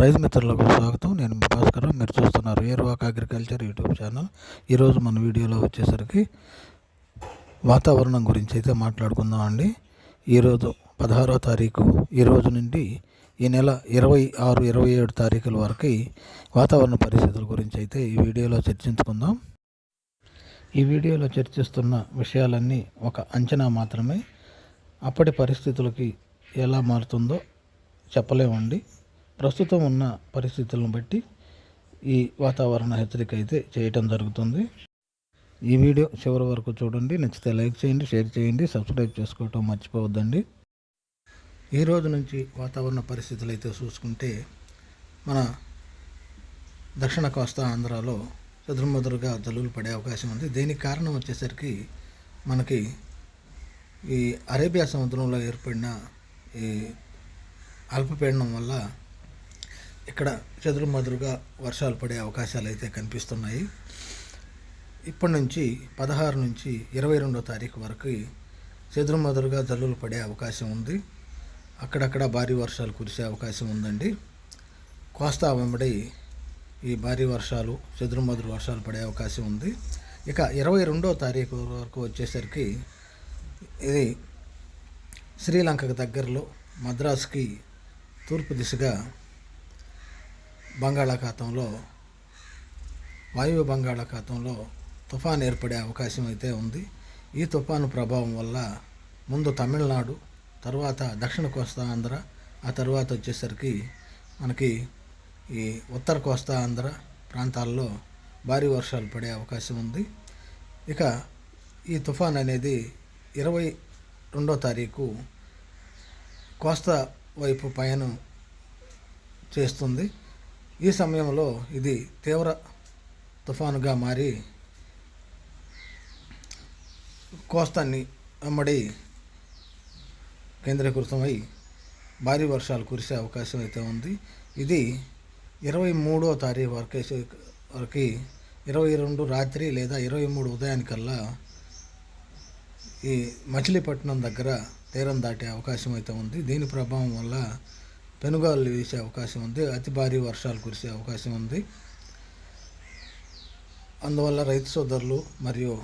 రైతు మిత్రులకు స్వాగతం. నేను మీ భాస్కర్. మీరు చూస్తున్నారు ఏర్వాక్ అగ్రికల్చర్ యూట్యూబ్ ఛానల్. ఈరోజు మన వీడియోలో వచ్చేసరికి వాతావరణం గురించి అయితే మాట్లాడుకుందాం అండి. ఈరోజు పదహారో తారీఖు. ఈ రోజు నుండి ఈ నెల ఇరవై ఆరు ఇరవై ఏడు తారీఖుల వరకు వాతావరణ పరిస్థితుల గురించి అయితే ఈ వీడియోలో చర్చించుకుందాం. ఈ వీడియోలో చర్చిస్తున్న విషయాలన్నీ ఒక అంచనా మాత్రమే. అప్పటి పరిస్థితులకి ఎలా మారుతుందో చెప్పలేమండి. ప్రస్తుతం ఉన్న పరిస్థితులను బట్టి ఈ వాతావరణ హెచ్చరిక అయితే చేయటం జరుగుతుంది. ఈ వీడియో చివరి వరకు చూడండి. నచ్చితే లైక్ చేయండి షేర్ చేయండి సబ్స్క్రైబ్ చేసుకోవటం మర్చిపోవద్దండి. ఈ రోజు నుంచి వాతావరణ పరిస్థితులు అయితే చూసుకుంటే మన దక్షిణ కోస్తా ఆంధ్రాలో చదురుమదురుగా జల్లులు పడే అవకాశం ఉంది. దీనికి కారణం వచ్చేసరికి మనకి ఈ అరేబియా సముద్రంలో ఏర్పడిన ఈ అల్పపీడనం వల్ల ఇక్కడ చెదురుమదురుగా వర్షాలు పడే అవకాశాలు అయితే కనిపిస్తున్నాయి. ఇప్పటి నుంచి పదహారు నుంచి ఇరవై రెండో తారీఖు వరకు చెదురుమదురుగా జల్లులు పడే అవకాశం ఉంది. అక్కడక్కడ భారీ వర్షాలు కురిసే అవకాశం ఉందండి. కోస్తా వెంబడి ఈ భారీ వర్షాలు చెదురుమదురు వర్షాలు పడే అవకాశం ఉంది. ఇక ఇరవై రెండో తారీఖు వరకు వచ్చేసరికి ఇది శ్రీలంకకు దగ్గరలో మద్రాసుకి తూర్పు దిశగా బంగాళాఖాతంలో వాయువ్య బంగాళాఖాతంలో తుఫాన్ ఏర్పడే అవకాశం అయితే ఉంది. ఈ తుఫాను ప్రభావం వల్ల ముందు తమిళనాడు తర్వాత దక్షిణ కోస్తా ఆంధ్ర ఆ తర్వాత వచ్చేసరికి మనకి ఈ ఉత్తర కోస్తా ఆంధ్ర ప్రాంతాల్లో భారీ వర్షాలు పడే అవకాశం ఉంది. ఇక ఈ తుఫాన్ అనేది ఇరవై రెండో తారీఖు కోస్తా వైపు పయనం చేస్తుంది. ఈ సమయంలో ఇది తీవ్ర తుఫానుగా మారి కోస్తాన్ని అమ్మడి కేంద్రీకృతమై భారీ వర్షాలు కురిసే అవకాశం అయితే ఉంది. ఇది ఇరవై మూడో తారీఖు వరకే వరకు ఇరవై రెండు రాత్రి లేదా ఇరవై మూడు ఉదయానికల్లా ఈ మచిలీపట్నం దగ్గర తీరం దాటే అవకాశం అయితే ఉంది. దీని ప్రభావం వల్ల పెనుగాలు వీసే అవకాశం ఉంది. అతి భారీ వర్షాలు కురిసే అవకాశం ఉంది. అందువల్ల రైతు సోదరులు మరియు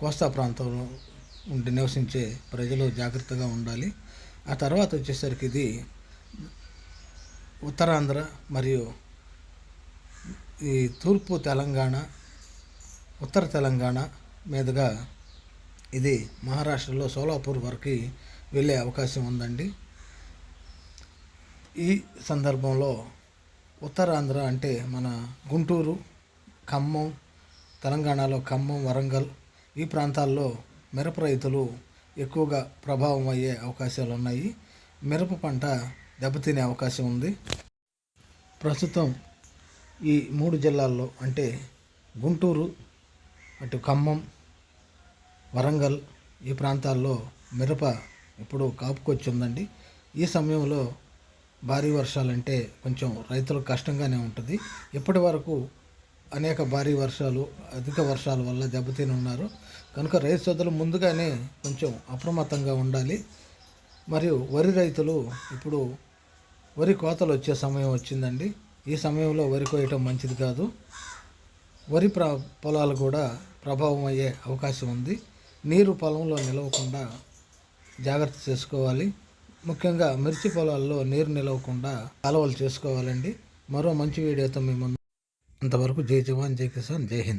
కోస్తా ప్రాంతంలో ఉండి నివసించే ప్రజలు జాగ్రత్తగా ఉండాలి. ఆ తర్వాత వచ్చేసరికి ఇది ఉత్తరాంధ్ర మరియు ఈ తూర్పు తెలంగాణ ఉత్తర తెలంగాణ మీదుగా ఇది మహారాష్ట్రలో సోలాపూర్ వరకు వెళ్ళే అవకాశం ఉందండి. ఈ సందర్భంలో ఉత్తరాంధ్ర అంటే మన గుంటూరు ఖమ్మం తెలంగాణలో ఖమ్మం వరంగల్ ఈ ప్రాంతాల్లో మిరప రైతులు ఎక్కువగా ప్రభావం అయ్యే అవకాశాలు ఉన్నాయి. మిరప పంట దెబ్బతినే అవకాశం ఉంది. ప్రస్తుతం ఈ మూడు జిల్లాల్లో అంటే గుంటూరు అటు ఖమ్మం వరంగల్ ఈ ప్రాంతాల్లో మిరప ఇప్పుడు కాపుకొచ్చిందండి. ఈ సమయంలో భారీ వర్షాలంటే కొంచెం రైతులకు కష్టంగానే ఉంటుంది. ఇప్పటి వరకు అనేక భారీ వర్షాలు అధిక వర్షాల వల్ల దెబ్బతిని ఉన్నారు. కనుక రైతు సోదరులు ముందుగానే కొంచెం అప్రమత్తంగా ఉండాలి. మరియు వరి రైతులు ఇప్పుడు వరి కోతలు వచ్చే సమయం వచ్చిందండి. ఈ సమయంలో వరి కోయటం మంచిది కాదు. వరి ప్ర పొలాలు కూడా ప్రభావం అయ్యే అవకాశం ఉంది. నీరు పొలంలో నిలవకుండా జాగ్రత్త చేసుకోవాలి. ముఖ్యంగా మిర్చి పొలాల్లో నీరు నిలవకుండా కాలువలు చేసుకోవాలండి. మరో మంచి వీడియోతో మేము అంతవరకు జై జవాన్ జై కిసాన్ జై హింద్.